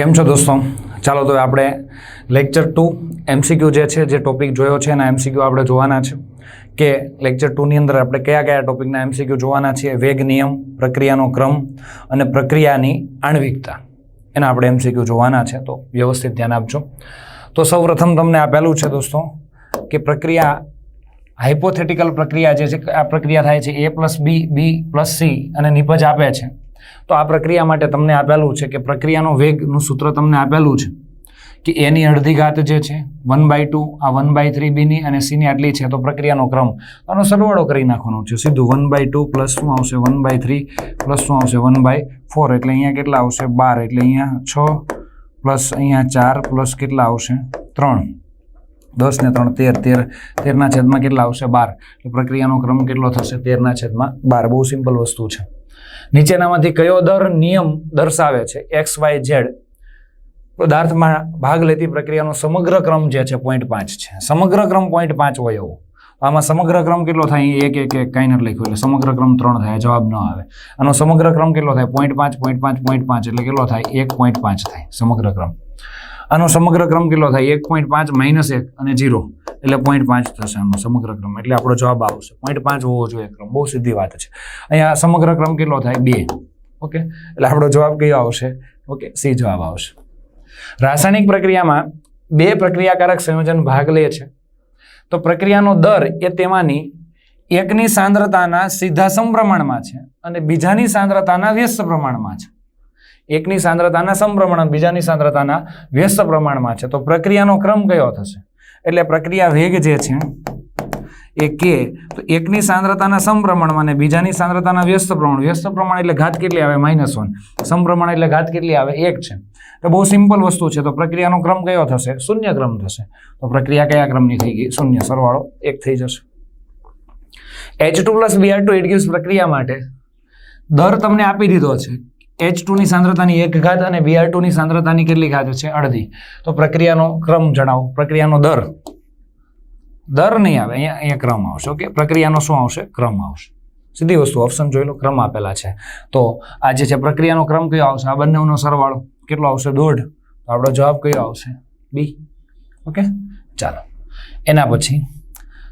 કેમ છો દોસ્તો? ચાલો તો આપણે લેક્ચર ટુ એમસીક્યુ જે છે, જે ટોપિક જોયો છે, એના એમસીક્યુ આપણે જોવાના છે. કે લેક્ચર ટુની અંદર આપણે કયા કયા ટોપિકના એમસીક્યુ જોવાના છીએ, વેગ નિયમ, પ્રક્રિયાનો ક્રમ અને પ્રક્રિયાની આણ્વિકતા. એના આપણે એમસીક્યુ જોવાના છે, તો વ્યવસ્થિત ધ્યાન આપજો. તો સૌપ્રથમ તમને આપેલું છે દોસ્તો, કે પ્રક્રિયા હાઇપોથેટિકલ પ્રક્રિયા જે છે, આ પ્રક્રિયા થાય છે A plus B B plus C અને નિપજ આપે છે. તો આ પ્રક્રિયા માટે તમને આપેલું છે કે પ્રક્રિયાનો વેગનું સૂત્ર તમને આપેલું છે કે એની અડધી ઘાત જે છે વન બાય ટુ આ વન બાય થ્રી બીની અને સીની આટલી છે, તો પ્રક્રિયાનો ક્રમ. આનો સરવાળો કરી નાખવાનો છે. સીધું વન બાય ટુ પ્લસ શું આવશે? વન બાય થ્રી પ્લસ શું આવશે? વન બાય ફોર એટલે અહીંયા કેટલા આવશે? બાર. એટલે અહીંયા છ પ્લસ અહીંયા ચાર પ્લસ કેટલા આવશે? ત્રણ. દસ ને ત્રણ, તેર. તેર, તેરના છેદમાં કેટલા આવશે? બાર. એટલે પ્રક્રિયાનો ક્રમ કેટલો થશે? તેરના છેદમાં બાર. બહુ સિમ્પલ વસ્તુ છે. નીચેનામાંથી કયો દર નિયમ દર્શાવે છે? એક્સ વાય ઝેડ પદાર્થમાં ભાગ લેતી પ્રક્રિયાનો સમગ્ર ક્રમ જે છે પોઈન્ટ પાંચ છે. સમગ્ર ક્રમ પોઈન્ટ પાંચ હોય એવો. આમાં સમગ્ર ક્રમ કેટલો થાય? એક એક એક, કાંઈ નથી લખ્યું. એટલે સમગ્ર ક્રમ ત્રણ થાય જવાબ ન આવે. આનો સમગ્ર ક્રમ કેટલો થાય? પોઈન્ટ પાંચ પોઈન્ટ પાંચ પોઈન્ટ પાંચ એટલે કેટલો થાય? એક પોઈન્ટ પાંચ થાય, સમગ્ર ક્રમ. આનો સમગ્ર ક્રમ કેટલો થાય? એક પોઈન્ટ પાંચ માઇનસ એક અને જીરો એટલે પોઈન્ટ પાંચ થશે એનો સમગ્ર ક્રમ. એટલે આપણો જવાબ આવશે. પોઈન્ટ પાંચ હોવો જોઈએ ક્રમ. બહુ સીધી વાત છે. અહીંયા સમગ્ર ક્રમ કેટલો થાય? બે. ઓકે? એટલે આપણો જવાબ કયો આવશે? ઓકે, સી જવાબ આવશે. રાસાયણિક પ્રક્રિયામાં બે પ્રક્રિયાકારક સંયોજન ભાગ લે છે. તો પ્રક્રિયાનો દર એ તેમાંની એકની સાંદ્રતાના સીધા સમપ્રમાણમાં છે અને બીજાની સાંદ્રતાના વ્યસ્ત પ્રમાણમાં છે. એકની સાંદ્રતાના સમપ્રમાણ બીજાની સાંદ્રતાના વ્યસ્ત પ્રમાણમાં છે. તો પ્રક્રિયાનો ક્રમ કયો થશે? એટલે પ્રક્રિયા વેગ જે છે, એ કે, તો એકની સાંદ્રતાના સમપ્રમાણમાં અને બીજાની સાંદ્રતાના વ્યસ્ત પ્રમાણ વ્યસ્ત પ્રમાણ એટલે ઘાત કેટલી આવે? Minus one. સમપ્રમાણ એટલે ઘાત કેટલી આવે? એક છે. તો બહુ સિમ્પલ વસ્તુ છે, તો પ્રક્રિયાનો ક્રમ કયો થશે? શૂન્ય ક્રમ થશે. તો પ્રક્રિયા કયા ક્રમની થઈ ગઈ? શૂન્ય. સરવાળો એક થઈ જશે. H two plus BR two એડગ્યુસ પ્રક્રિયા માટે દર તમને આપી દીધો છે. એચ ટુની સાંદ્રતાની એક ઘાત અને બીઆર ટુની સાંદ્રતાની કેટલી ઘાત છે? અડધી. તો પ્રક્રિયાનો ક્રમ જણાવો. પ્રક્રિયાનો દર. દર નહીં આવે. અહીંયા અહીંયા ક્રમ આવશે, ઓકે? પ્રક્રિયાનો શું આવશે? ક્રમ આવશે. સીધી વસ્તુ ઓપ્શન જોઈ લો, ક્રમ આપેલા છે. તો આ જે છે, પ્રક્રિયાનો ક્રમ કયો આવશે? આ બંનેનો સરવાળો કેટલો આવશે? દોઢ. તો આપણો જવાબ કયો આવશે? B okay? ચાલો. એના પછી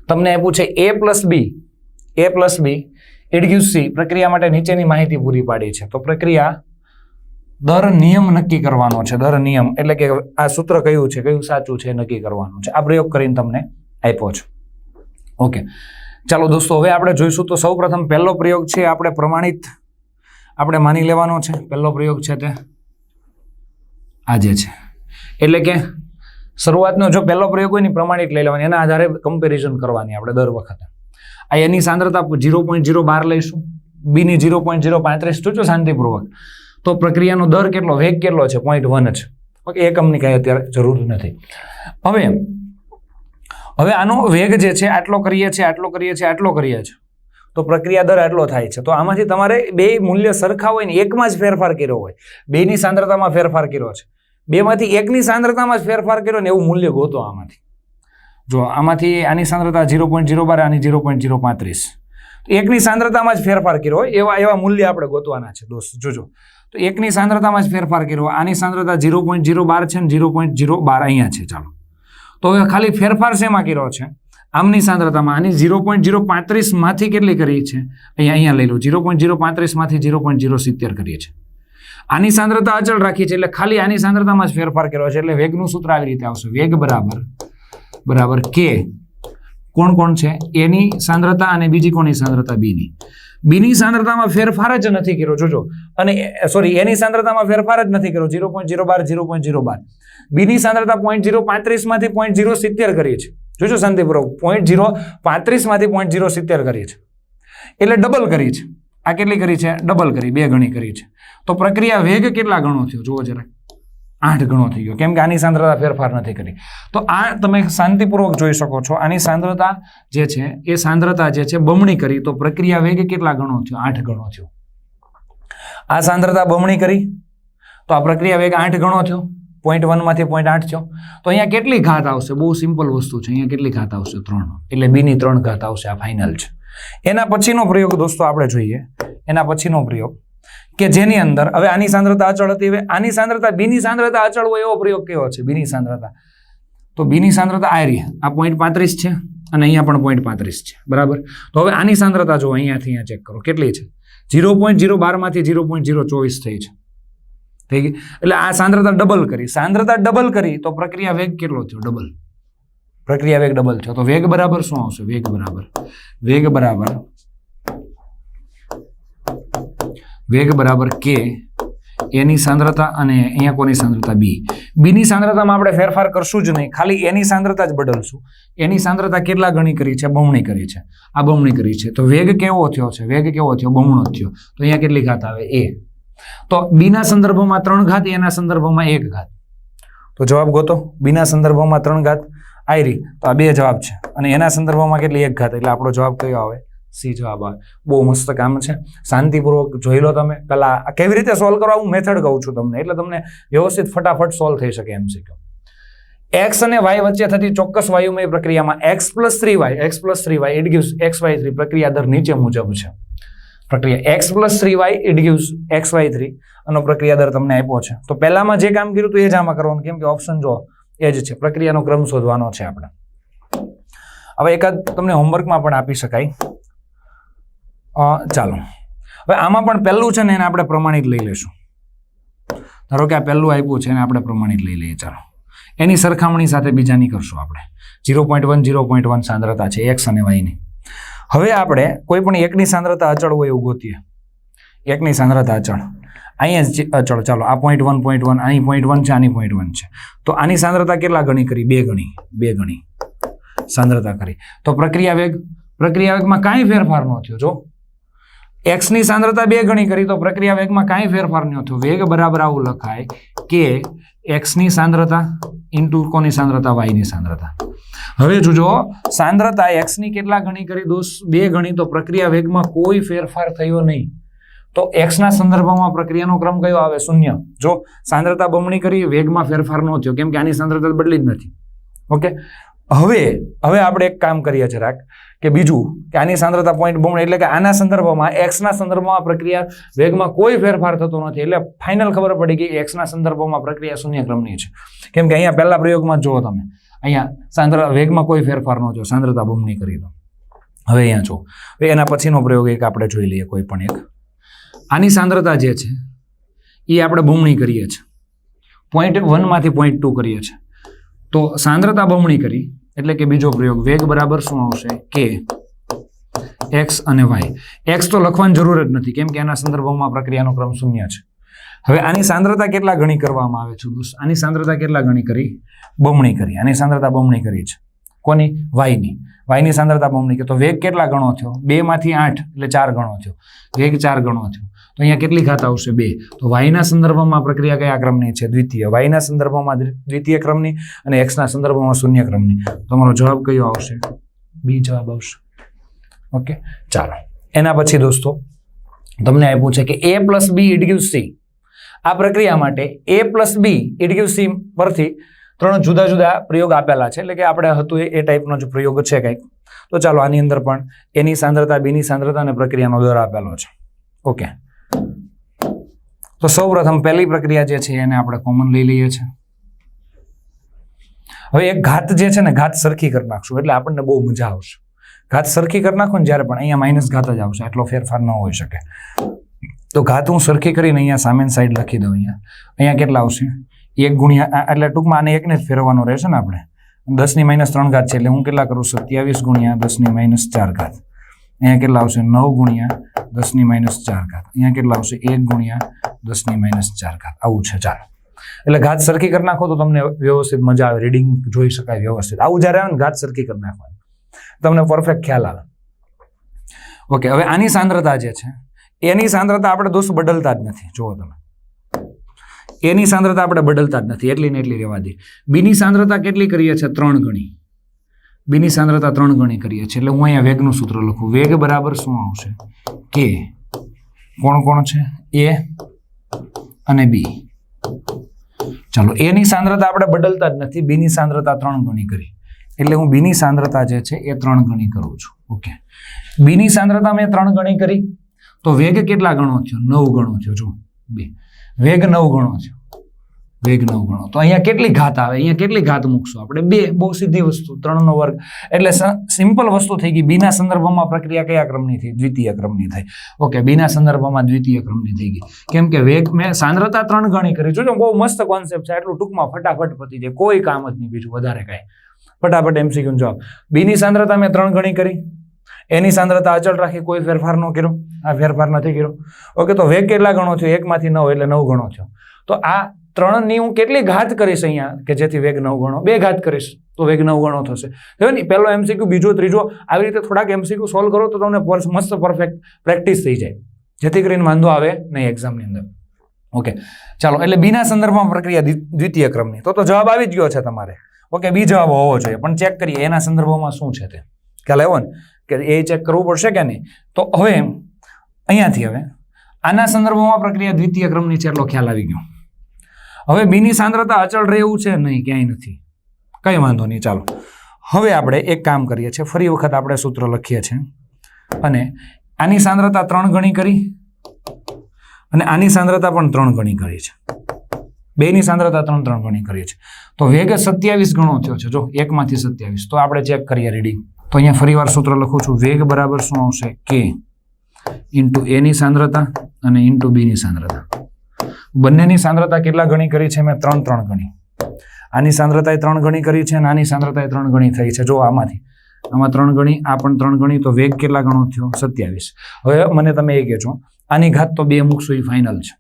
તમને એ પૂછે એ પ્લસ બી એ પ્લસ બી એડગ્યુસ પ્રક્રિયા માટે નીચેની માહિતી પૂરી પાડી છે. તો પ્રક્રિયા દર નિયમ નક્કી કરવાનો છે. દર નિયમ એટલે કે આ સૂત્ર કયું છે, કયું સાચું છે નક્કી કરવાનું છે. આ પ્રયોગ કરીને તમને આપ્યો છે. ઓકે ચાલો દોસ્તો, હવે આપણે જોઈશું તો સૌ પહેલો પ્રયોગ છે, આપણે પ્રમાણિત આપણે માની લેવાનો છે. પહેલો પ્રયોગ છે તે આજે છે. એટલે કે શરૂઆતનો જો પહેલો પ્રયોગ હોય ને પ્રમાણિત લઈ લેવાની, એના આધારે કમ્પેરિઝન કરવાની આપણે દર વખતે. આ એની સાંદ્રતા ઝીરો પોઈન્ટ ઝીરો બાર લઈશું. બીની ઝીરો પોઈન્ટ ઝીરો પાંત્રીસ જોજો શાંતિપૂર્વક. તો પ્રક્રિયાનો દર કેટલો? વેગ કેટલો છે? પોઈન્ટ વન જ. ઓકે એકમની કાંઈ અત્યારે જરૂર નથી. હવે હવે આનો વેગ જે છે, આટલો કરીએ છીએ, આટલો કરીએ છીએ, આટલો કરીએ છીએ. તો પ્રક્રિયા દર આટલો થાય છે. તો આમાંથી તમારે બે મૂલ્ય સરખા હોય ને એકમાં જ ફેરફાર કર્યો હોય. બેની સાંદ્રતામાં ફેરફાર કર્યો છે. બેમાંથી એકની સાંદ્રતામાં જ ફેરફાર કર્યો ને એવું મૂલ્ય ગોતો આમાંથી. જો આમાંથી આની સાંદ્રતા ઝીરો પોઈન્ટ ઝીરો બાર, આની ઝીરો પોઈન્ટ ઝીરો પાંત્રીસ. એકની સાંદ્રતામાં જ ફેરફાર કર્યો હોય, એવા એવા મૂલ્ય આપણે ગોતવાના છે, દોસ્ત. જોજો. તો એકની સાંદ્રતામાં જ ફેરફાર કર્યો, આની સાંદ્રતા ઝીરો પોઈન્ટ ઝીરો બાર છે ને ઝીરો પોઈન્ટ ઝીરો બાર અહીંયા છે, ચાલો. તો હવે ખાલી ફેરફાર શેમાં કર્યો છે? આમની સાંદ્રતામાં, આની ઝીરો પોઈન્ટ ઝીરો પાંત્રીસમાંથી કેટલી કરી છે? અહીંયા અહીંયા લઈ લો, ઝીરો પોઈન્ટ ઝીરો પાંત્રીસમાંથી ઝીરો પોઈન્ટ ઝીરો સિત્તેર કરીએ છીએ. આની સાંદ્રતા અચળ રાખી છે એટલે ખાલી આની સાંદ્રતામાં જ ફેરફાર કર્યો છે, એટલે વેગનું સૂત્ર આવી રીતે આવશે, વેગ બરાબર બરાબર કે કોણ કોણ છે? એની સાંદ્રતા અને બીજી કોની સાંદ્રતા? બીની બીની સાંદ્રતામાં ફેરફાર જ નથી કર્યો. જોજો. અને સોરી એની સાંદ્રતામાં ફેરફાર જ નથી કર્યો. ઝીરો પોઈન્ટ ઝીરો બાર, ઝીરો પોઈન્ટ ઝીરો બાર. બીની સાંદ્રતા પોઈન્ટ ઝીરો પાંત્રીસમાંથી પોઈન્ટ ઝીરો સિત્તેર કરીએ છીએ. જોજો શાંતિપૂર્વક. પોઈન્ટ ઝીરો પાંત્રીસમાંથી પોઈન્ટ ઝીરો સિત્તેર કરીએ છીએ. એટલે ડબલ કરી છે આ કેટલી કરી છે? ડબલ કરી. બે ગણી કરી છે તો પ્રક્રિયા વેગ કેટલા ગણો થયો? જુઓ જરા આઠ ગણો થઈ ગયો. કેમ કે આની સાંદ્રતા ફેરફાર નથી કરી. તો આ તમે શાંતિપૂર્વક જોઈ શકો છો. આની સાંદ્રતા જે છે, એ સાંદ્રતા જે છે, બમણી કરી. તો પ્રક્રિયા વેગ કેટલા ગણો થયો? આઠ ગણો થયો. આ સાંદ્રતા બમણી કરી. તો આ પ્રક્રિયા વેગ આઠ ગણો થયો. પોઈન્ટ વનમાંથી પોઈન્ટ આઠ થયો. તો અહીંયા કેટલી ઘાત આવશે? બહુ સિમ્પલ વસ્તુ છે. અહીંયા કેટલી ઘાત આવશે? ત્રણ. એટલે બીની ત્રણ ઘાત આવશે. આ ફાઇનલ છે. એના પછીનો પ્રયોગ દોસ્તો આપણે જોઈએ. એના પછીનો પ્રયોગ. કે જેની અંદર, હવે આની સાંદ્રતા અચળ હતી, હવે આની સાંદ્રતા, બીની સાંદ્રતા અચળ હોય એવો પ્રયોગ કેવો છે? બીની સાંદ્રતા. તો બીની સાંદ્રતા આ રહી. આ પોઈન્ટ પાંત્રીસ છે અને અહીંયા પણ પોઈન્ટ પાંત્રીસ છે. બરાબર? તો હવે આની સાંદ્રતા જો અહીંયાથી અહીંયા ચેક કરો. કેટલી છે? ઝીરો પોઈન્ટ ઝીરો બારમાંથી ઝીરો પોઈન્ટ ઝીરો ચોવીસ થઈ છે. થઈ ગઈ? એટલે આ સાંદ્રતા ડબલ કરી. સાંદ્રતા ડબલ કરી, તો પ્રક્રિયા વેગ કેટલો થયો? ડબલ પ્રક્રિયા વેગ ડબલ થયો. તો વેગ બરાબર શું આવશે? વેગ બરાબર. વેગ બરાબર વેગ બરાબર કે એની સાંદ્રતા અને અહીંયા કોની સાંદ્રતા? બી બીની સાંદ્રતામાં આપણે ફેરફાર કરશું જ નહીં. ખાલી એની સાંદ્રતા જ બદલશું. એની સાંદ્રતા કેટલા ગણી કરી છે? બમણી કરી છે. આ બમણી કરી છે. તો વેગ કેવો થયો છે? વેગ કેવો થયો? બમણો થયો. તો અહીંયા કેટલી ઘાત આવે? એ તો બીના સંદર્ભમાં ત્રણ ઘાત એના સંદર્ભમાં એક ઘાત. તો જવાબ ગોતો. બીના સંદર્ભમાં ત્રણ ઘાત. આયરી. તો આ બે જવાબ છે. અને એના સંદર્ભમાં કેટલી? એક ઘાત. એટલે આપણો જવાબ કયો આવે? સી જવાબ આવે. બહુ મસ્ત કામ છે. શાંતિપૂર્વક જોઈ લો તમે. પહેલા આ કેવી રીતે સોલ્વ કરવા? હું મેથડ કહું છું તમને. એટલે તમને વ્યવસ્થિત ફટાફટ સોલ્વ થઈ શકે એમ શીખો. એક્સ અને વાય વચ્ચે થતી ચોક્કસ વાયુમય પ્રક્રિયામાં X plus three Y X plus three Y it gives X Y three પ્રક્રિયા દર નીચે મુજબ છે. પ્રક્રિયા X plus three Y it gives X Y three આનો પ્રક્રિયા દર તમને આપ્યો છે. તો પહેલામાં જે કામ કર્યું હતું એ જ આમાં કરવાનું. કેમ કે ઓપ્શન જો એ જ છે. પ્રક્રિયાનો ક્રમ શોધવાનો છે આપણે. હવે એકાદ તમને હોમવર્કમાં પણ આપી શકાય. ચાલો. હવે આમાં પણ પહેલું છે ને એને આપણે પ્રમાણિત લઈ લેશું ધારો કે આ પહેલું આપ્યું છે એને આપણે પ્રમાણિત લઈ લઈએ, ચાલો. એની સરખામણી સાથે બીજાની કરશું આપણે. Zero point one, zero point one સાંદ્રતા છે, એક્સ અને વાયની. હવે આપણે કોઈ પણ એકની સાંદ્રતા અચળ હોય એવું ગોતીએ. એકની સાંદ્રતા અચળ. અહીંયા અચળ, ચાલો. આ પોઈન્ટ વન પોઈન્ટ વન આની પોઈન્ટ વન છે, આની પોઈન્ટ વન છે. તો આની સાંદ્રતા કેટલા ગણી કરી? બે ગણી બે ગણી. સાંદ્રતા કરી. તો પ્રક્રિયા વેગ પ્રક્રિયા વેગમાં કાંઈ ફેરફાર ન થયો, જો. એક્સની સાંદ્રતા બે ગણી કરી તો પ્રક્રિયા વેગમાં કાંઈ ફેરફાર ન થયો. વેગ બરાબર આવું લખાય કે એક્સની સાંદ્રતા ઇન્ટુ કોની સાંદ્રતા? વાયની સાંદ્રતા. હવે જોજો, સાંદ્રતા એક્સની કેટલા ગણી કરી? દોષ બે ગણી તો પ્રક્રિયા વેગમાં કોઈ ફેરફાર થયો નહીં. તો એક્સના સંદર્ભમાં પ્રક્રિયાનો ક્રમ કયો આવે? શૂન્ય. જો સાંદ્રતા બમણી કરી, વેગમાં ફેરફાર ન થયો. કેમ કે આની સાંદ્રતા બદલી જ નથી. ઓકે? હવે હવે આપણે એક કામ કરીએ જરાક. કે બીજું કે આની સાંદ્રતા પોઈન્ટ બમણી એટલે કે આના સંદર્ભમાં એક્સના સંદર્ભમાં પ્રક્રિયા વેગમાં કોઈ ફેરફાર થતો નથી. એટલે ફાઇનલ ખબર પડી કે એક્સના સંદર્ભમાં પ્રક્રિયા શૂન્યક્રમની છે. કેમ કે અહીંયા પહેલા પ્રયોગમાં જુઓ તમે. અહીંયા સાંદ્ર, વેગમાં કોઈ ફેરફાર ન જો સાંદ્રતા બમણી કરી દો. હવે અહીંયા જો એના પછીનો પ્રયોગ એક આપણે જોઈ લઈએ કોઈ પણ એક. આની સાંદ્રતા જે છે, એ આપણે બમણી કરીએ છીએ. પોઈન્ટ વનમાંથી પોઈન્ટ ટુ કરીએ છીએ. તો સાંદ્રતા બમણી કરી. એટલે કે બીજો પ્રયોગ, વેગ બરાબર શું આવશે? કે એક્સ અને વાય એક્સ તો લખવાની જરૂર જ નથી, કેમ કે એના સંદર્ભમાં પ્રક્રિયાનો ક્રમ શૂન્ય છે. હવે આની સાંદ્રતા કેટલા ગણી કરવામાં આવે છે, દોસ્ત? આની સાંદ્રતા કેટલા ગણી કરી? બમણી કરી. આની સાંદ્રતા બમણી કરી છે. કોની? વાયની વાયની સાંદ્રતા બમણી. કે તો વેગ કેટલા ગણો થયો? બે માંથી આઠ, એટલે ચાર ગણો થયો. વેગ ચાર ગણો થયો. તો અહીંયા કેટલી ઘાત આવશે? બે. તો વાયના સંદર્ભમાં પ્રક્રિયા કયા ક્રમની છે? દ્વિતીય. વાયના સંદર્ભમાં દ્વિ- દ્વિતીય ક્રમની અને એક્સના સંદર્ભમાં શૂન્ય ક્રમની. તમારો જવાબ કયો આવશે? બી જવાબ આવશે. ઓકે? ચાલો. એના પછી દોસ્તો, તમને આપ્યું છે કે A plus B it gives C આ પ્રક્રિયા માટે A plus B it gives C પરથી ત્રણ જુદા જુદા પ્રયોગ આપેલા છે. એટલે કે આપણે હતું એ ટાઈપનો જ પ્રયોગ છે કંઈક. તો ચાલો આની અંદર પણ એની સાંદ્રતા બીની સાંદ્રતા અને પ્રક્રિયાનો દર આપેલો છે. ઓકે. તો સૌપ્રથમ પહેલી પ્રક્રિયા જે છે એને આપણે કોમન લઈ લઈએ છીએ. હવે એક ઘાત જે છે ને, ઘાત સરખી કરી નાખશું, એટલે આપણને બહુ મજા આવશે. ઘાત સરખી કરી નાખો ને જ્યારે પણ, અહીંયા માઇનસ ઘાત જ આવશે એટલો ફેરફાર ન હોઈ શકે. તો ઘાત હું સરખી કરીને અહીંયા સામેની સાઈડ લખી દઉં અહીંયા. અહીંયા કેટલા આવશે? એક ગુણ્યા એટલે ટૂંકમાં આને એકને જ ફેરવવાનો રહેશે ને આપણે. દસની માઇનસ ત્રણ ઘાત છે, એટલે હું કેટલા કરું? સત્યાવીસ ગુણ્યા દસની માઇનસ ચાર ઘાત. અહીંયા કેટલા આવશે? નવ ગુણ્યા દસની માઇનસ ચાર ઘાત. અહીંયા કેટલા આવશે? એક ગુણ્યા દસની માઇનસ ચાર ઘાત. આવું છે. ચાલો. એટલે ઘાત સરખી કરી નાખો તો તમને વ્યવસ્થિત મજા આવે. રીડિંગ જોઈ શકાય વ્યવસ્થિત. આવું જ્યારે આવે ને ઘાત સરખી કરી નાખવાની. તમને પરફેક્ટ ખ્યાલ આવે. ઓકે હવે આની સાંદ્રતા જે છે, એની સાંદ્રતા આપણે દોસ્ત બદલતા જ નથી. જુઓ તમે. એની સાંદ્રતા આપણે બદલતા જ નથી. એટલી ને એટલી રહેવા દઈએ બીની સાંદ્રતા કેટલી કરીએ છીએ? ત્રણ ગણી. બીની સાંદ્રતા ત્રણ ગણી કરીએ છીએ. એટલે હું અહીંયા વેગનું સૂત્ર લખું. વેગ બરાબર શું આવશે? કે કોણ કોણ છે? એ અને બી ચાલો એની સાંદ્રતા આપણે બદલતા જ નથી. બીની સાંદ્રતા ત્રણ ગણી કરી. એટલે હું બીની સાંદ્રતા જે છે એ ત્રણ ગણી કરું છું. ઓકે બીની સાંદ્રતા મેં ત્રણ ગણી કરી. તો વેગ કેટલા ગણો થયો? નવ ગણો થયો. જો બે. વેગ નવ ગણો થયો. વેગ નવ ગણો. તો અહીંયા કેટલી ઘાત આવે? અહીંયા કેટલી ઘાત મૂકશું આપણે? બે, બહુ સીધી વસ્તુ, ત્રણનો વર્ગ. એટલે સિમ્પલ વસ્તુ થઈ ગઈ. બીના સંદર્ભમાં પ્રક્રિયા કયા ક્રમની થઈ? દ્વિતીય ક્રમની થઈ. ઓકે, બીના સંદર્ભમાં દ્વિતીય ક્રમની થઈ ગઈ. કેમ કે વેગ, મેં સાંદ્રતા ત્રણ ગણી કરી. જોજો, બહુ મસ્ત કોન્સેપ્ટ છે. એટલું ટૂંકમાં ફટાફટ પતી જાય. કોઈ કામ જ નહીં બીજું, વધારે કાંઈ. ફટાફટ એમસીક્યુ જવાબ. બીની સાંદ્રતા મેં ત્રણ ગણી કરી. એની સાંદ્રતા અચળ રાખી કોઈ ફેરફાર ન કર્યો. આ ફેરફાર નથી કર્યો. ઓકે, તો વેગ કેટલા ગણો થયો? એકમાંથી નવ એટલે નવ ગણો થયો. તો આ ત્રણની હું કેટલી ઘાત કરીશ અહીંયા કે જેથી વેગ નવ ગણો? બે ઘાત કરીશ તો વેગ નવ ગણો થશે. હવે ને પહેલો એમસીક્યુ બીજો, ત્રીજો, આવી રીતે થોડાક એમસીક્યુ સોલ્વ કરો તો તમને મસ્ત પરફેક્ટ પ્રેક્ટિસ થઈ જાય. જેથી કરીને વાંધો આવે નહીં એક્ઝામની અંદર. ઓકે ચાલો, એટલે બીના સંદર્ભમાં પ્રક્રિયા દ્વિ- દ્વિતીય ક્રમની. તો તો જવાબ આવી જ ગયો છે તમારે. ઓકે બી જવાબ હોવો જોઈએ. પણ ચેક કરીએ એના સંદર્ભમાં શું છે તે. ખ્યાલ આવ્યો ને? કે એ ચેક કરવું પડશે કે નહીં? તો હવે, અહીંયાથી હવે, આના સંદર્ભમાં પ્રક્રિયા દ્વિતીય ક્રમની છે, એટલો ખ્યાલ આવી ગયો. હવે બીની સાંદ્રતા અચળ રહે એવું છે? નહીં, ક્યાંય નથી. કંઈ વાંધો નહીં, ચાલો. હવે આપણે એક કામ કરીએ છીએ. ફરી વખત આપણે સૂત્ર લખીએ છીએ. અને આની સાંદ્રતા ત્રણ ગણી કરી અને આની સાંદ્રતા પણ ત્રણ ગણી કરી છે. બેની સાંદ્રતા ત્રણ ત્રણ ગણી કરીએ છીએ તો વેગ સત્યાવીસ ગણો થયો છે. જો, એકમાંથી સત્યાવીસ. તો આપણે ચેક કરીએ રીડિંગ. તો અહીંયા ફરી વાર સૂત્ર લખું છું. વેગ બરાબર શું આવશે? કે ઇન્ટુ એની સાંદ્રતા અને ઇન્ટુ બીની સાંદ્રતા. બંનેની સાંદ્રતા કેટલા ગણી કરી છે? મેં ત્રણ ત્રણ ગણી. આની સાંદ્રતાએ ત્રણ ગણી કરી છે અને આની સાંદ્રતાએ ત્રણ ગણી થઈ છે. જો આમાંથી, આમાં ત્રણ ગણી, આ પણ ત્રણ ગણી, તો વેગ કેટલા ગણો થયો? સત્યાવીસ. હવે મને તમે એ કહેજો, આની ઘાત તો બે મૂકશો એ ફાઇનલ છે.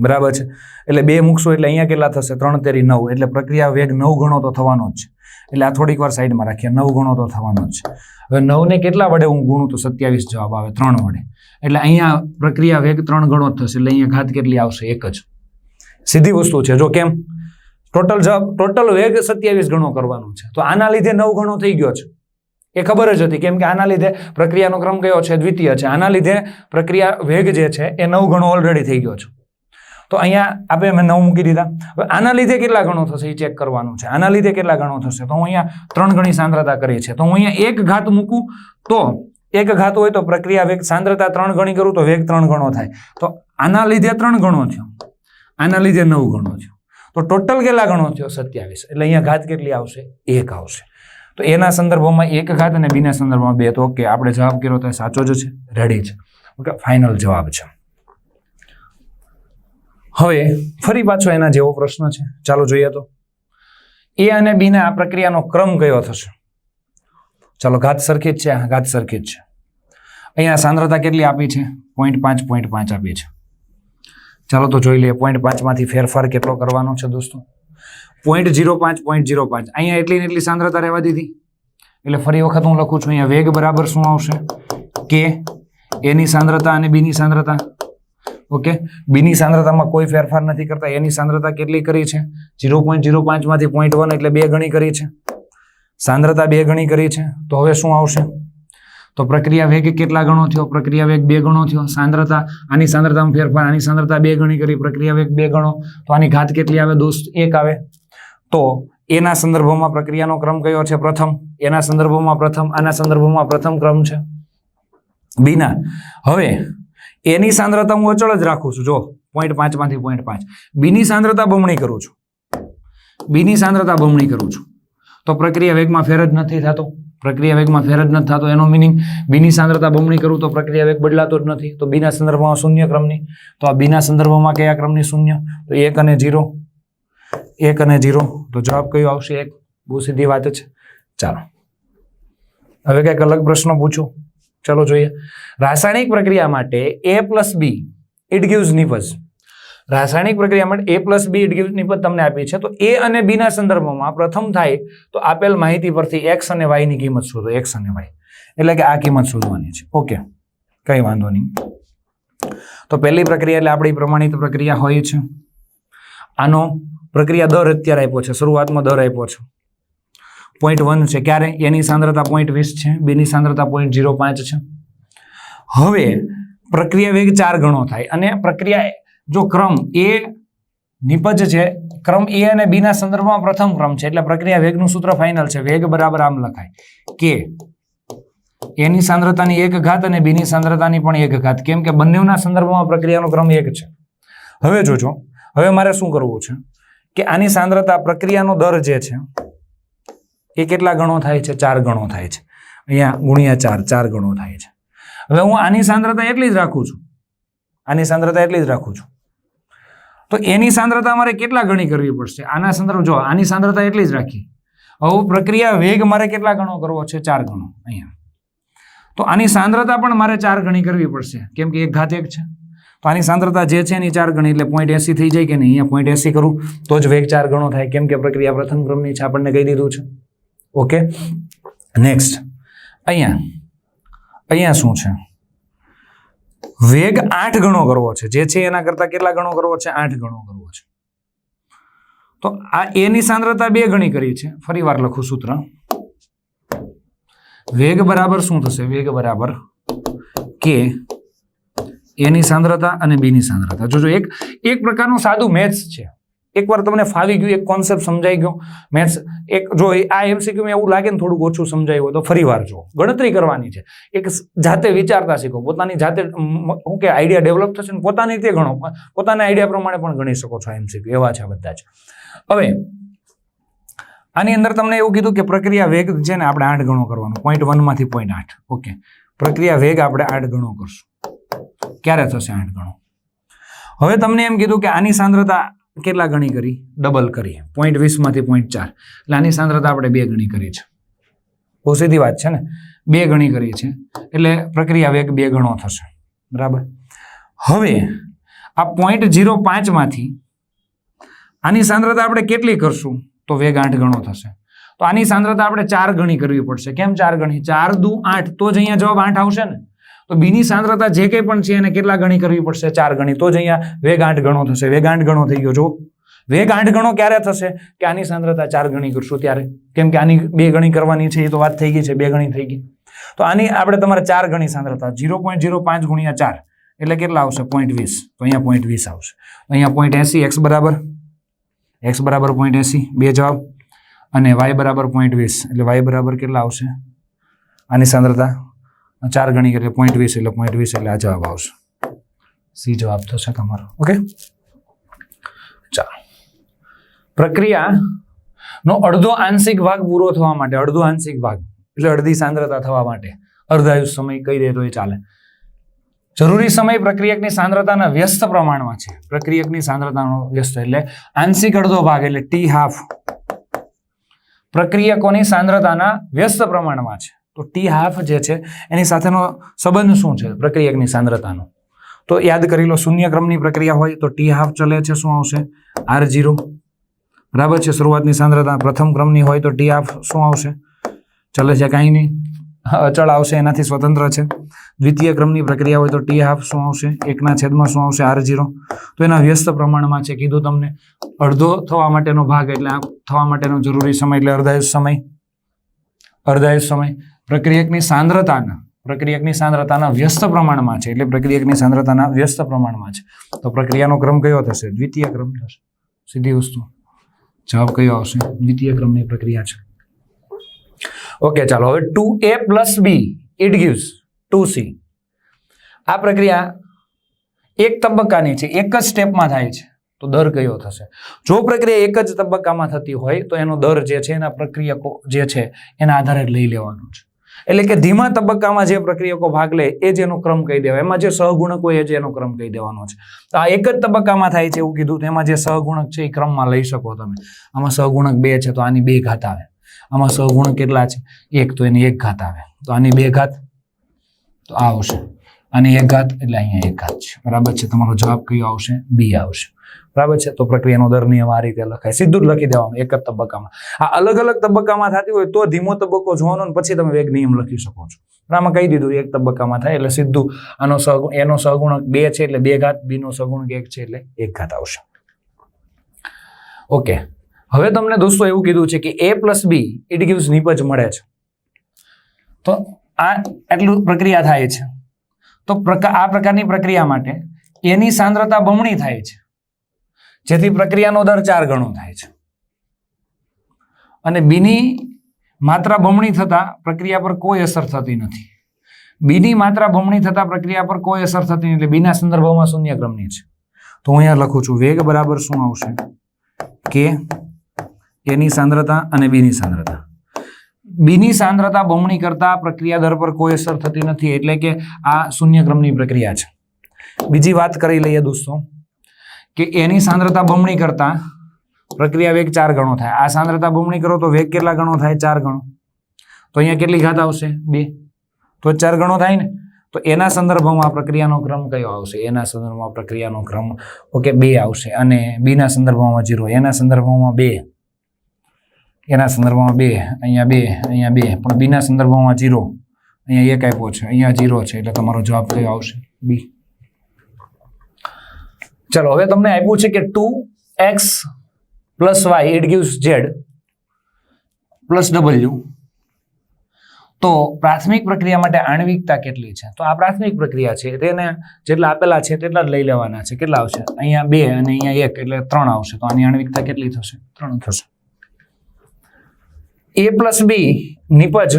બરાબર છે? એટલે બે મૂકશો એટલે અહીંયા કેટલા થશે? ત્રણ તેરી નવ. એટલે પ્રક્રિયા વેગ નવ ગણો તો થવાનો જ છે. એટલે આ થોડીક વાર સાઈડમાં રાખીએ. નવ ગુણો તો થવાનો જ છે. હવે નવને કેટલા વડે હું ગુણું તો સત્યાવીસ જવાબ આવે? ત્રણ વડે. એટલે અહીંયા પ્રક્રિયા વેગ ત્રણ ગણો થશે, એટલે અહીંયા ઘાત કેટલી આવશે? એક જ. સીધી વસ્તુ છે. જો કેમ? ટોટલ જવાબ ટોટલ વેગ સત્યાવીસ ગણો કરવાનો છે. તો આના લીધે નવ ગણો થઈ ગયો છે. એ ખબર જ હતી. કેમ કે આના લીધે પ્રક્રિયાનો ક્રમ કયો છે? દ્વિતીય છે. આના લીધે પ્રક્રિયા વેગ જે છે, એ નવ ગણો ઓલરેડી થઈ ગયો છે. તો અહીંયા આપણે મેં નવ મૂકી દીધા. હવે આના લીધે કેટલા ગણો થશે એ ચેક કરવાનું છે. આના લીધે કેટલા ગણો થશે? તો હું અહીંયા ત્રણ ગણી સાંદ્રતા કરી છે તો હું અહીંયા એક ઘાત મૂકું તો એક ઘાત હોય તો પ્રક્રિયા વેગ સાંદ્રતા ત્રણ ગણી કરું તો વેગ ત્રણ ગણો થાય. તો આના લીધે ત્રણ ગણો થયો. આના લીધે નવ ગણો થયો. તો ટોટલ કેટલા ગણો થયો? સત્યાવીસ. એટલે અહીંયા ઘાત કેટલી આવશે? એક આવશે. તો એના સંદર્ભમાં એક ઘાત અને બીના સંદર્ભમાં બે. તો ઓકે આપણે જવાબ કર્યો તો સાચો જ છે. રેડી છે. ઓકે ફાઇનલ જવાબ છે. હવે ફરી પાછો એના જેવો પ્રશ્ન છે. ચાલો જોઈએ તો. એ અને બીને આ પ્રક્રિયાનો ક્રમ કયો થશે? ચાલો ઘાત સરખી છે ઘાત સરખી છે. અહીંયા સાંદ્રતા કેટલી આપી છે? પોઈન્ટ પાંચ પોઈન્ટ પાંચ આપી છે. ચાલો તો જોઈ લઈએ પોઈન્ટ પાંચમાંથી ફેરફાર કેટલો કરવાનો છે દોસ્તો? પોઈન્ટ જીરો પાંચ પોઈન્ટ જીરો પાંચ. અહીંયા એટલી ને એટલી સાંદ્રતા રહેવા દીધી. એટલે ફરી વખત હું લખું છું, અહીંયા વેગ બરાબર શું આવશે? કે એની સાંદ્રતા અને બીની સાંદ્રતા. ઓકે? બીની સાંદ્રતામાં કોઈ ફેરફાર નથી કરતા. એની સાંદ્રતા કેટલી કરી છે? ઝીરો પોઈન્ટ ઝીરો પાંચમાંથી પોઈન્ટ વન એટલે બે ગણી કરી છે. સાંદ્રતા બે ગણી કરી છે. તો હવે શું આવશે? તો પ્રક્રિયા વેગ કેટલા ગણો થયો? પ્રક્રિયા વેગ બે ગણો થયો. સાંદ્રતા, આની સાંદ્રતામાં ફેરફાર, આની સાંદ્રતા બે ગણી કરી. પ્રક્રિયા વેગ બે ગણો. તો આની ઘાત કેટલી આવે? દોસ્ત, એક આવે. તો એના સંદર્ભમાં પ્રક્રિયાનો ક્રમ કયો છે? પ્રથમ. એના સંદર્ભમાં પ્રથમ. આના સંદર્ભમાં પ્રથમ ક્રમ છે. બીના. હવે એની સાંદ્રતા હું અચળ જ રાખું છું. જો પોઈન્ટ પાંચમાંથી પોઈન્ટ પાંચ. બીની સાંદ્રતા બમણી કરું છું. બીની સાંદ્રતા બમણી કરું છું. તો પ્રક્રિયા વેગમાં ફેર જ નથી થતો. પ્રક્રિયા વેગમાં ફેર જ નથી થતો, એનો મિનિંગ બીની સાંદ્રતા બમણી કરું તો પ્રક્રિયા વેગ બદલાતો જ નથી. તો બીના સંદર્ભમાં શૂન્ય ક્રમની. તો આ બીના સંદર્ભમાં કયા ક્રમની શૂન્ય? તો એક અને જીરો. એક અને જીરો. તો જવાબ કયો આવશે? એક. બહુ સીધી વાત છે. ચાલો. હવે કંઈક અલગ પ્રશ્નો પૂછો. ચલો જોઈએ. રાસાયણિક પ્રક્રિયા માટે A plus B it gives નિપજ રાસાયણિક પ્રક્રિયા માટે A plus B it gives નિપજ તમને આપી છે તો એ અને બી ના સંદર્ભમાં પ્રથમ થાય તો આપેલ માહિતી પરથી એક્સ અને વાયની કિંમત શોધો. એક્સ અને વાય એટલે કે આ કિંમત શોધવાની છે. ઓકે કઈ વાંધો નહીં. તો પહેલી પ્રક્રિયા એટલે આપણી પ્રમાણિત પ્રક્રિયા હોય છે. આનો પ્રક્રિયા દર અત્યારે આપ્યો છે. શરૂઆતમાં દર આપ્યો છે. પોઈન્ટ વન છે. ક્યારે? એની સાંદ્રતા પોઈન્ટ વીસ છે. બેની સાંદ્રતા પોઈન્ટ ઝીરો પાંચ છે. હવે પ્રક્રિયા વેગ ચાર ગણો થાય અને પ્રક્રિયા જો ક્રમ એ નિપજ છે, ક્રમ એ અને બી ના સંદર્ભમાં પ્રથમ ક્રમ છે, એટલે પ્રક્રિયા વેગનું સૂત્ર ફાઇનલ છે. વેગ બરાબર આમ લખાય. કે એની સાંદ્રતાની એક ઘાત અને બીની સાંદ્રતાની પણ એક ઘાત. કેમ કે બંનેના સંદર્ભમાં પ્રક્રિયાનો ક્રમ એક છે. હવે જોજો. હવે મારે શું કરવું છે? કે આની સાંદ્રતા પ્રક્રિયાનો દર જે છે એ કેટલા ગણો થાય છે? ચાર ગણો થાય છે. અહીંયા ગુણ્યા ચાર ચાર ગણો થાય છે. હવે હું આની સાંદ્રતા એટલી જ રાખું છું. આની સાંદ્રતા એટલી જ રાખું છું. તો એની સાંદ્રતા મારે કેટલા ગણી કરવી પડશે? આના સંદર્ભ, જો આની સાંદ્રતા એટલી જ રાખી. હવે પ્રક્રિયા વેગ મારે કેટલા ગણો કરવો છે? ચાર ગણો. અહીંયા. તો આની સાંદ્રતા પણ મારે ચાર ગણી કરવી પડશે. કેમ કે એક ઘાત એક છે. તો આની સાંદ્રતા જે છે એની ચાર ગણી, એટલે પોઈન્ટ એસી થઈ જાય કે નહીં? અહીંયા પોઈન્ટ એસી કરું, તો જ વેગ ચાર ગણો થાય. કેમ કે પ્રક્રિયા પ્રથમ ક્રમની છે, આપણને કહી દીધું છે. ઓકે? નેક્સ્ટ અહીંયા. અહીંયા શું છે? વેગ આઠ ગણો કરવો છે. જે છે એના કરતાં કેટલા ગણો કરવો છે? આઠ ગણો કરવો છે. તો આ એની સાંદ્રતા બે ગણી કરી છે. ફરી વાર લખું સૂત્ર. વેગ બરાબર શું થશે? વેગ બરાબર કે એની સાંદ્રતા અને બીની સાંદ્રતા. જોજો એક એક પ્રકારનું સાદું મેથ્સ છે. એકવાર તમને ફાવી ગયું, એક કોન્સેપ્ટ સમજાઈ ગયો. મેથ્સ એક જો આ એમસીક્યુ એવું લાગે ને થોડુંક ઓછું સમજાયું હોય તો ફરી વાર જો ગણતરી કરવાની છે. એક જાતે વિચારતા શીખો. પોતાની જાતે શું કે આઈડિયા ડેવલપ થશે ને પોતાની રીતે ગણો. પોતાના આઈડિયા પ્રમાણે પણ ગણી શકો છો એમસીક્યુ એવા છે બધા જ. હવે, આની અંદર તમને એવું કીધું કે પ્રક્રિયા વેગ છે ને આપણે આઠ ગણો કરવાનો. પોઈન્ટ વનમાંથી પોઈન્ટ આઠ. ઓકે. પ્રક્રિયા વેગ આપણે આઠ ગણો કરશું. ક્યારે થશે આઠ ગણો? હવે તમને એમ કીધું કે આની સાંદ્રતા કેટલા ગણી કરી? ડબલ કરી પોઈન્ટ વીસમાંથી પોઈન્ટ ચાર. એટલે આની સાંદ્રતા આપણે બે ગણી કરી છે બહુ સીધી વાત છે ને? બે ગણી કરી છે એટલે પ્રક્રિયા વેગ બે ગણો થશે. બરાબર? હવે, આ પોઈન્ટ જીરો પાંચમાંથી આની સાંદ્રતા આપણે કેટલી કરશું? તો વેગ આઠ ગણો થશે. તો આની સાંદ્રતા આપણે ચાર ગણી કરવી પડશે. કેમ ચાર ગણી? ચાર દુ આઠ. તો જ અહીંયા જવાબ આઠ આવશે ને? તો બીની સાંદ્રતા જે કંઈ પણ છે એને કેટલા ગણી કરવી પડશે? ચાર ગણી. તો જ અહીંયા વેગ આઠ ગણો થશે. વેગ આઠ ગણો થઈ ગયો. જો વેગ આઠ ગણો ક્યારે થશે? કે આની સાંદ્રતા ચાર ગણી કરશું ત્યારે. કેમ કે આની બે ગણી કરવાની છે, એ તો વાત થઈ ગઈ છે. બે ગણી થઈ ગઈ. તો આની આપણે તમારે ચાર ગણી સાંદ્રતા. ઝીરો પોઈન્ટ ઝીરો પાંચ ગુણ્યા ચાર. એટલે કેટલા આવશે? પોઈન્ટ વીસ. તો અહીંયા પોઈન્ટ વીસ આવશે. અહીંયા પોઈન્ટ એસી, એક્સ બરાબર. એક્સ બરાબર પોઈન્ટ એસી. બે જવાબ. અને વાય બરાબર પોઈન્ટ વીસ. એટલે વાય બરાબર કેટલા આવશે? આની સાંદ્રતા ચાર ગણી એટલે પોઈન્ટ વીસ એટલે પોઈન્ટ વીસ એટલે આ જવાબ આવશે. સી જવાબ થશે તમારો. ઓકે ચાલો. પ્રક્રિયાનો અડધો આંશિક ભાગ પૂરો થવા માટે, અડધો આંશિક ભાગ, એટલે અડધી સાંદ્રતા થવા માટે અર્ધાયુષ સમય કહી દે એ ચાલે. જરૂરી સમય પ્રક્રિયકની સાંદ્રતાના વ્યસ્ત પ્રમાણમાં છે. પ્રક્રિયકની સાંદ્રતાનો વ્યસ્ત એટલે આંશિક અડધો ભાગ એટલે ટી હાફ પ્રક્રિયકોની સાંદ્રતાના વ્યસ્ત પ્રમાણમાં છે. તો ટી હાફ જે છે, એની સાથેનો સંબંધ શું છે? પ્રક્રિયકની સાંદ્રતાનો. તો યાદ કરી લો, શૂન્ય ક્રમની પ્રક્રિયા હોય તો ટી હાફ ચલે છે, શું આવશે? R zero. બરાબર છે, શરૂઆતની સાંદ્રતા પ્રથમ ક્રમની હોય તો ટી હાફ શું આવશે? ચલે છે કાંઈ નહીં. અચળ આવશે, એનાથી સ્વતંત્ર છે. દ્વિતીય ક્રમની પ્રક્રિયા હોય તો ટી હાફ શું આવશે? એકના છેદમાં શું આવશે? R zero. તો એના વ્યસ્ત પ્રમાણમાં છે, કીધું તમને. અડધો થવા માટેનો ભાગ એટલે થવા માટેનો જરૂરી સમય એટલે અર્ધાયુષ સમય. અર્ધાયુષ સમય. પ્રક્રિયકની સાંદ્રતાના પ્રક્રિયકની સાંદ્રતાના વ્યસ્ત પ્રમાણમાં છે. એટલે પ્રક્રિયકની સાંદ્રતાના વ્યસ્ત પ્રમાણમાં છે. તો પ્રક્રિયાનો ક્રમ કયો થશે? દ્વિતીય ક્રમ થશે. સીધી વસ્તુ. જવાબ કયો આવશે? દ્વિતીય ક્રમની પ્રક્રિયા છે. ઓકે, ચાલો. હવે two A plus B. It gives two C. આ પ્રક્રિયા એક તબક્કાની છે. એક જ સ્ટેપમાં થાય છે. તો દર કયો થશે? જો પ્રક્રિયા એક જ તબક્કામાં થતી હોય, તો એનો દર જે છે, એના પ્રક્રિયકો જે છે, એના આધારે લઈ લેવાનો છે. એટલે કે ધીમા તબક્કામાં જે પ્રક્રિયકો ભાગ લે, એ જ એનો ક્રમ કહી દેવાય. એમાં જે સહગુણક હોય એ જ એનો ક્રમ કહી દેવાનો છે. તો આ એક જ તબક્કામાં થાય છે એવું કીધું તેમાં જે સહગુણક છે એ ક્રમમાં લઈ શકો તમે. આમાં સહગુણક બે છે તો આની બે ઘાત આવે. આમાં સહગુણક કેટલા છે? એક તો એની એક ઘાત આવે. તો આની બે ઘાત તો આવશે. આની એક ઘાત એટલે અહીંયા એક ઘાત છે. બરાબર છે? તમારો જવાબ કયો આવશે? બી આવશે. બરાબર છે? તો પ્રક્રિયાનો દર નિયમ આ રીતે લખાય. સીધું જ લખી દેવાનું, એક જ તબક્કામાં. આ અલગ અલગ તબક્કામાં થતી હોય તો ધીમો તબક્કો જોવાનો ને પછી તમે વેગ નિયમ લખી શકો છો. આમાં કહી દીધું, એક તબક્કામાં થાય એટલે સીધું આનો સહગુણ એનો સહગુણક બે છે એટલે બે ઘાત, બીનો સહગુણક એક છે એટલે એક ઘાત આવશે. ઓકે. હવે તમને દોસ્તો એવું કીધું છે કે A plus B it gives નિપજ મળે છે. તો આ એટલું પ્રક્રિયા થાય છે. તો આ પ્રકારની પ્રક્રિયા માટે એની સાંદ્રતા બમણી થાય છે. જેથી પ્રક્રિયાનો દર ચાર ગણો થાય છે. અને બીની માત્રા બમણી થતા પ્રક્રિયા પર કોઈ અસર થતી નથી. બીની માત્રા બમણી થતા પ્રક્રિયા પર કોઈ અસર થતી નથી બીના સંદર્ભમાં શૂન્ય ક્રમની છે. તો હું અહીંયા લખું છું, વેગ બરાબર શું આવશે? કે એની સાંદ્રતા અને બીની સાંદ્રતા. બીની સાંદ્રતા બમણી કરતા પ્રક્રિયા દર પર કોઈ અસર થતી નથી, એટલે કે આ શૂન્ય ક્રમની પ્રક્રિયા છે. બીજી વાત કરી લઈએ દોસ્તો. કે એની સાંદ્રતા બમણી કરતા પ્રક્રિયા વેગ ચાર ગણો થાય. આ સાંદ્રતા બમણી કરો તો વેગ કેટલા ગણો થાય? ચાર ગણો. તો અહીંયા કેટલી ઘાત આવશે? બે. તો ચાર ગણો થાય ને? તો એના સંદર્ભમાં પ્રક્રિયાનો ક્રમ કયો આવશે? એના સંદર્ભમાં પ્રક્રિયાનો ક્રમ ઓકે, બે આવશે. અને બીના સંદર્ભમાં જીરો. એના સંદર્ભમાં બે. એના સંદર્ભમાં બે. અહીંયા બે અહીંયા બે. પણ બીના સંદર્ભમાં જીરો. અહીંયા એક આપ્યો છે. અહીંયા જીરો છે એટલે તમારો જવાબ કયો આવશે? બી. ચલો, હવે તમને આપ્યું છે કે two X plus Y it gives Z plus W તો પ્રાથમિક પ્રક્રિયા માટે આણ્વિકતા કેટલી છે? તો આ પ્રાથમિક પ્રક્રિયા છે તેને જેટલા આપેલા છે તેટલા જ લઈ લેવાના છે. કેટલા આવશે? અહીંયા બે અને અહીંયા એક, એટલે ત્રણ આવશે. તો આની આણ્વિકતા કેટલી થશે? ત્રણ થશે. એ પ્લસ બી નિપજ.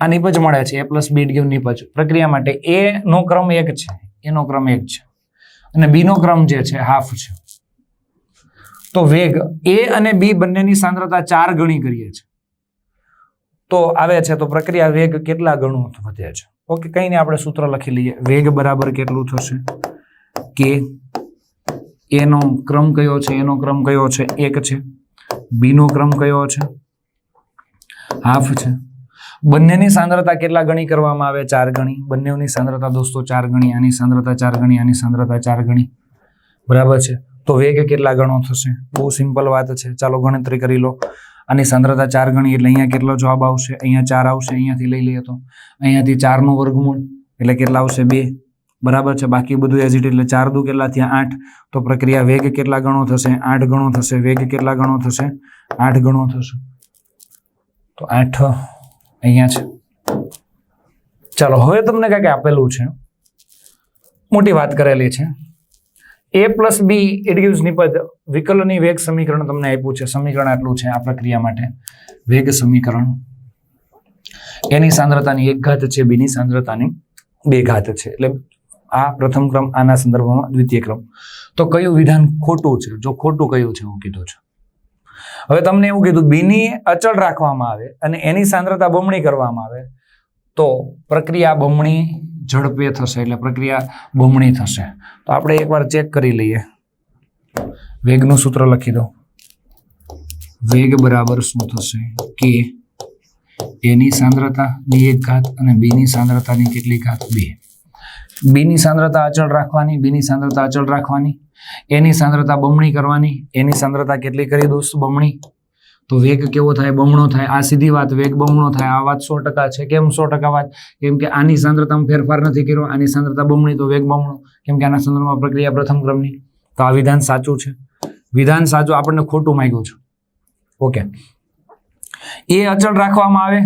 આ નિપજ મળે છે. એ પ્લસ બી ગીવ નિપજ. પ્રક્રિયા માટે એ નો ક્રમ એક છે. એનો ક્રમ એક છે. અને બીનો ક્રમ જે છે હાફ છે. તો વેગ એ અને બી બંનેની સાંદ્રતા ચાર ગણી કરીએ છે તો આવે છે, તો પ્રક્રિયા વેગ કેટલા ગણું વધે છે. ઓકે કઈ નહીં આપણે સૂત્ર લખી લઈએ. વેગ બરાબર કેટલું થશે? કે એનો ક્રમ કયો છે? એનો ક્રમ કયો છે? એક છે. બીનો ક્રમ કયો છે? હાફ છે. બંનેની સાંદ્રતા કેટલા ગણી કરવામાં આવે? ચાર ગણી. બંનેની સાંદ્રતા દોસ્તો ચાર ગણી, આની સાંદ્રતા ચાર ગણી, આની સાંદ્રતા ચાર ગણી. બરાબર છે? તો વેગ કેટલા ગણો થશે? બહુ સિમ્પલ વાત છે. ચાલો ગણતરી કરી લો. આની સાંદ્રતા ચાર ગણી એટલે અહીંયા કેટલો જવાબ આવશે? અહીંયા ચાર આવશે, અહીંયાથી લઈ લઈએ તો. અહીંયાથી ચારનું વર્ગમૂળ એટલે કેટલા આવશે? બે. બરાબર છે? બાકી બધું એઝ ઇટ એટલે ચાર દુ કેટલા થયા? આઠ. તો પ્રક્રિયા વેગ કેટલા ગણો થશે? આઠ ગણો થશે. વેગ કેટલા ગણો થશે? આઠ ગણો થશે. તો આઠ અહીંયા છે. ચાલો, હવે તમને કાંઈક આપેલું છે. મોટી વાત કરેલી છે. A plus B it gives નિપજ વિકલની વેગ સમીકરણ તમને આપ્યું છે. સમીકરણ આટલું છે આ પ્રક્રિયા માટે. વેગ સમીકરણ. એની સાંદ્રતાની એક ઘાત છે બીની સાંદ્રતાની બે ઘાત છે. એટલે આ પ્રથમ ક્રમ, આના સંદર્ભમાં દ્વિતીય ક્રમ. તો કયું વિધાન ખોટું છે? જો ખોટું કયું છે એવું કીધું છે. હવે તમને એવું કીધું બીની અચળ રાખવામાં આવે અને એની સાંદ્રતા બમણી કરવામાં આવે, તો પ્રક્રિયા બમણી ઝડપે થશે એટલે પ્રક્રિયા બમણી થશે. તો આપણે એકવાર ચેક કરી લઈએ. વેગનું સૂત્ર લખી દો વેગ બરાબર શું થશે? કે એની સાંદ્રતાની એક ઘાત અને બીની સાંદ્રતાની કેટલી ઘાત? બે. બીની સાંદ્રતા અચળ રાખવાની બીની સાંદ્રતા અચળ રાખવાની. એની સાંદ્રતા બમણી કરવાની, એની સાંદ્રતા કેટલી કરી દોસ્ત બમણી? તો વેગ કેવો થાય? બમણો થાય. આ સીધી વાત, વેગ બમણો થાય. આ વાત સો ટકા છે. કેમ સો ટકા વાત? કેમ કે આની સાંદ્રતામાં ફેરફાર નથી કર્યો. આની સાંદ્રતા બમણી, તો વેગ બમણો. કેમ કે આના સંદર્ભમાં પ્રક્રિયા પ્રથમ ક્રમની. તો આ વિધાન સાચું છે. વિધાન સાચું આપણને ખોટું માંગ્યું છે. ઓકે. એ અચળ રાખવામાં આવે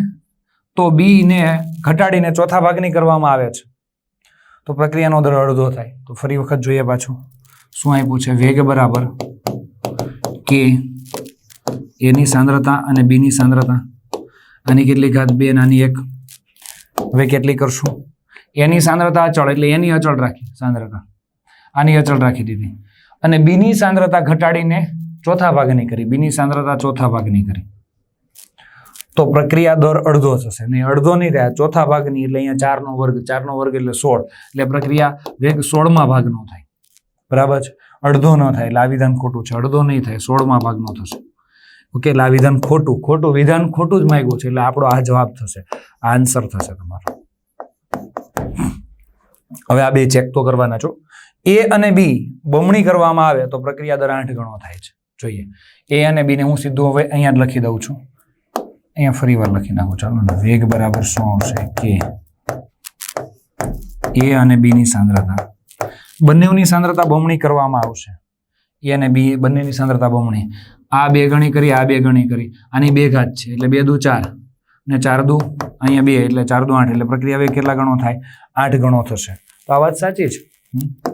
તો બી ને ઘટાડીને ચોથા ભાગની કરવામાં આવે છે. તો પ્રક્રિયાનો દર અડધો થાય. તો ફરી વખત જોઈએ પાછું. શું આપ્યું છે? વેગ બરાબર. કે એની સાંદ્રતા અને બીની સાંદ્રતા. આની કેટલી ઘાત બે, નાની એક. હવે કેટલી કરશું? એની સાંદ્રતા અચળ, એટલે એની અચળ રાખી, સાંદ્રતા. આની અચળ રાખી દીધી. અને બીની સાંદ્રતા ઘટાડીને ચોથા ભાગની કરી. બીની સાંદ્રતા ચોથા ભાગની કરી. તો પ્રક્રિયા દર અડધો થશે નહીં અડધો નહીં રહ્યા ચોથા ભાગની, એટલે અહીંયા ચારનો વર્ગ ચારનો વર્ગ એટલે સોળ. એટલે પ્રક્રિયા વેગ સોળમાં ભાગનો થાય. બરાબર છે? અડધો ન થાય એટલે આ વિધાન ખોટું છે. અડધો નહીં થાય, સોળમા ભાગનો થશે. ઓકે એટલે આ વિધાન ખોટું. ખોટું વિધાન ખોટું જ માગ્યું છે, એટલે આપણો આ જવાબ થશે. આ આન્સર થશે તમારો. હવે આ બે ચેક તો કરવાના છો. એ અને બી બમણી કરવામાં આવે તો પ્રક્રિયા દર આઠ ગણો થાય છે. જોઈએ. એ અને બી ને હું સીધું હવે અહીંયા જ લખી દઉં છું. અહીંયા ફરી વાર લખી નાખું. ચાલો ને, વેગ બરાબર શું આવશે. કે એ અને બી ની સાંદ્રતા. બંનેની સાંદ્રતા બમણી કરવામાં આવશે. એ અને બી બંનેની સાંદ્રતા બમણી. આ બે ગણી કરી, આ બે ગણી કરી. આની બે ઘાત છે, એટલે બે દુ ચાર ને ચાર દુ અહીંયા બે, એટલે ચાર દુ આઠ, એટલે પ્રક્રિયા વેગ કેટલા ગણો થાય? આઠ ગણો થશે. તો આ વાત સાચી છે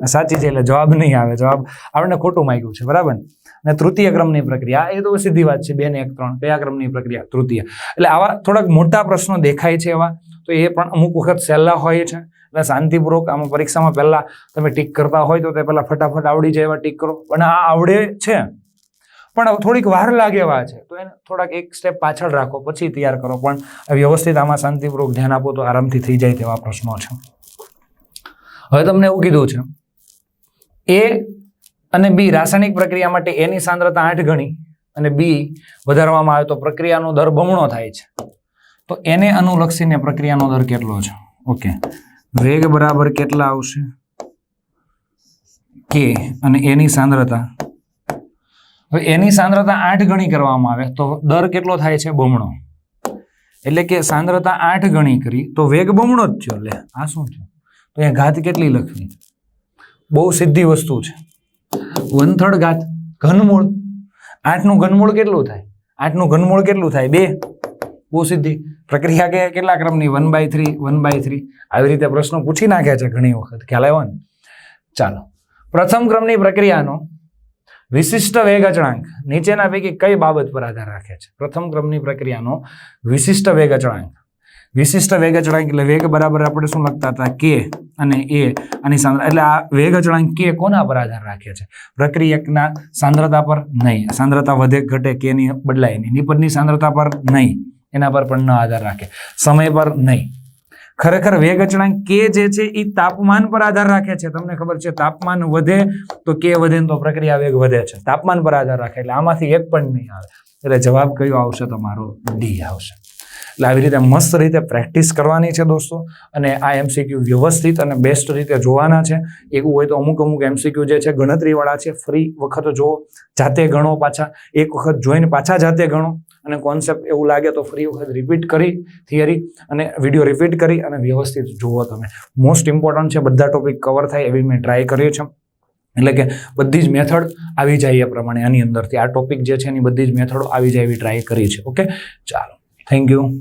સાચી છે, એટલે જવાબ નહીં આવે. જવાબ આપણને ખોટું માંગ્યું છે, બરાબર? અને તૃતીય ક્રમની પ્રક્રિયા એ તો સીધી વાત છે, બે ને એક ત્રણ, કયા ક્રમની પ્રક્રિયા? તૃતીય. એટલે આવા થોડાક મોટા પ્રશ્નો દેખાય છે એવા, તો એ પણ અમુક વખત સહેલા હોય છે. એટલે શાંતિપૂર્વક આમાં પરીક્ષામાં પહેલાં તમે ટીક કરતા હોય તો તે પહેલાં ફટાફટ આવડી જાય એવા ટીક કરો. અને આ આવડે છે. પણ થોડીક વાર લાગે એવા છે. તો એને થોડાક એક સ્ટેપ પાછળ રાખો, પછી તૈયાર કરો. પણ વ્યવસ્થિત આમાં શાંતિપૂર્વક ધ્યાન આપો તો આરામથી થઈ જાય તેવા પ્રશ્નો છે. હવે તમને એવું કીધું છે. એ અને બી રાસાયણિક પ્રક્રિયા માટે એની સાંદ્રતા આઠ ગણી અને બી વધારવામાં આવે તો પ્રક્રિયાનો દર બમણો થાય છે. તો એને અનુલક્ષીને પ્રક્રિયાનો દર કેટલો છે? ઓકે વેગ બરાબર કેટલા આવશે? કે અને એની સાંદ્રતા. હવે એની સાંદ્રતા આઠ ગણી કરવામાં આવે, તો દર કેટલો થાય છે? બમણો. એટલે કે સાંદ્રતા આઠ ગણી કરી, તો વેગ બમણો જ થયો. લે, આ શું થયું? તો અહીંયા ઘાત કેટલી લખવી? બહુ સીધી વસ્તુ છે. વન ઘાત, ઘનમૂળ. આઠનું ઘનમૂળ કેટલું થાય? આઠનું ઘનમૂળ કેટલું થાય? બે. બહુ સીધી. પ્રક્રિયા કે કેટલા ક્રમની? One by three one by three આવી રીતે પ્રશ્નો પૂછી નાખ્યા છે ઘણી વખત. ખ્યાલ આવ્યો ને? ચાલો. પ્રથમ ક્રમની પ્રક્રિયાનો વિશિષ્ટ વેગ અચળાંક નીચેના પૈકી કઈ બાબત પર આધાર રાખે છે? પ્રથમ ક્રમની પ્રક્રિયાનો વિશિષ્ટ વેગ અચળાંક. વિશિષ્ટ વેગ અચળાંક એટલે વેગ બરાબર આપણે શું લખતા હતા? કે અને એ. આની સાંદ્રતા એટલે આ વેગ અચળાંક કે કોના પર આધાર રાખે છે? પ્રક્રિયકના સાંદ્રતા પર નહીં. સાંદ્રતા વધે ઘટે કે ની બદલાય નહીં. નિપજની સાંદ્રતા પર નહીં. એના પર પણ ન આધાર રાખે. સમય પર નહીં. ખરેખર વેગ અચળાંક કે જે છે એ તાપમાન પર આધાર રાખે છે. તમને ખબર છે તાપમાન વધે તો કે વધે તો પ્રક્રિયા વેગ વધે છે. તાપમાન પર આધાર રાખે એટલે આમાંથી એક પણ નહીં આવે. એટલે જવાબ કયો આવશે તમારો? ડી આવશે. એટલે આવી રીતે મસ્ત રીતે પ્રેક્ટિસ કરવાની છે દોસ્તો. અને આ એમસીક્યુ વ્યવસ્થિત અને બેસ્ટ રીતે જોવાના છે. એવું હોય તો અમુક અમુક એમસીક્યુ જે છે ગણતરીવાળા છે. ફરી વખત જો જાતે ગણો પાછા. એક વખત જોઈને પાછા જાતે ગણો. અને કોન્સેપ્ટ એવું લાગે તો ફરી વખત રિપીટ કરી થિયરી અને વીડિયો રિપીટ કરી અને વ્યવસ્થિત જુઓ તમે. મોસ્ટ ઇમ્પોર્ટન્ટ છે, બધા ટોપિક કવર થાય એવી મેં ટ્રાય કર્યો છે. એટલે કે બધી જ મેથડ આવી જાય એ પ્રમાણે આની અંદરથી. આ ટોપિક જે છે એની બધી જ મેથડો આવી જાય એવી ટ્રાય કરી છે. ઓકે ચાલો. Thank you